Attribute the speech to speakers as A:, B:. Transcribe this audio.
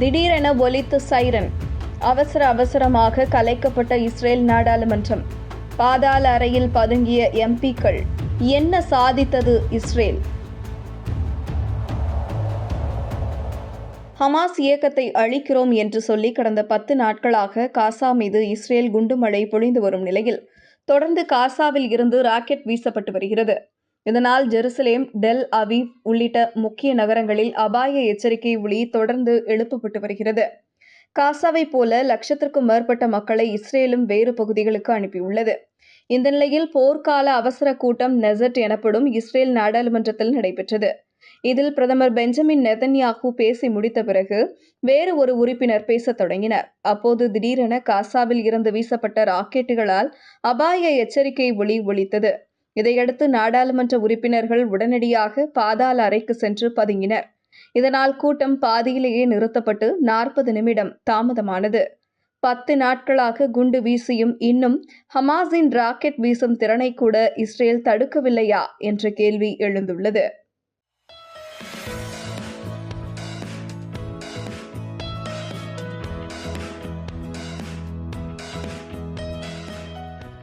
A: திடீரென ஒலித்த சைரன். அவசர அவசரமாக கலைக்கப்பட்ட இஸ்ரேல் நாடாளுமன்றம். பாதாள அறையில் பதுங்கிய எம்பிக்கள் என்ன சாதித்தது இஸ்ரேல்? ஹமாஸ் இயக்கத்தை அழிக்கிறோம் என்று சொல்லி கடந்த பத்து நாட்களாக காசா மீது இஸ்ரேல் குண்டுமழை பொழிந்து வரும் நிலையில் தொடர்ந்து காசாவில் இருந்து ராக்கெட் வீசப்பட்டு வருகிறது. இதனால் ஜெருசலேம் டெல் அவீவ் உள்ளிட்ட முக்கிய நகரங்களில் அபாய எச்சரிக்கை ஒளி தொடர்ந்து எழுப்பப்பட்டு வருகிறது. காசாவை போல லட்சத்திற்கும் மேற்பட்ட மக்களை இஸ்ரேலும் வேறு பகுதிகளுக்கு அனுப்பியுள்ளது. இந்த நிலையில் போர்க்கால அவசர கூட்டம் நெசட் எனப்படும் இஸ்ரேல் நாடாளுமன்றத்தில் நடைபெற்றது. இதில் பிரதமர் பெஞ்சமின் நெதன்யாகு பேசி முடித்த பிறகு வேறு ஒரு உறுப்பினர் பேசத் தொடங்கினர். அப்போது திடீரென காசாவில் இருந்து வீசப்பட்ட ராக்கெட்டுகளால் அபாய எச்சரிக்கை ஒளி ஒலித்தது. இதையடுத்து நாடாளுமன்ற உறுப்பினர்கள் உடனடியாக பாதாள அறைக்கு சென்று பதுங்கினர். இதனால் கூட்டம் பாதியிலேயே நிறுத்தப்பட்டு நாற்பது நிமிடம் தாமதமானது. பத்து நாட்களாக குண்டு வீசியும் இன்னும் ஹமாஸின் ராக்கெட் வீசும் திறனை கூட இஸ்ரேல் தடுக்கவில்லையா? என்ற கேள்வி எழுந்துள்ளது.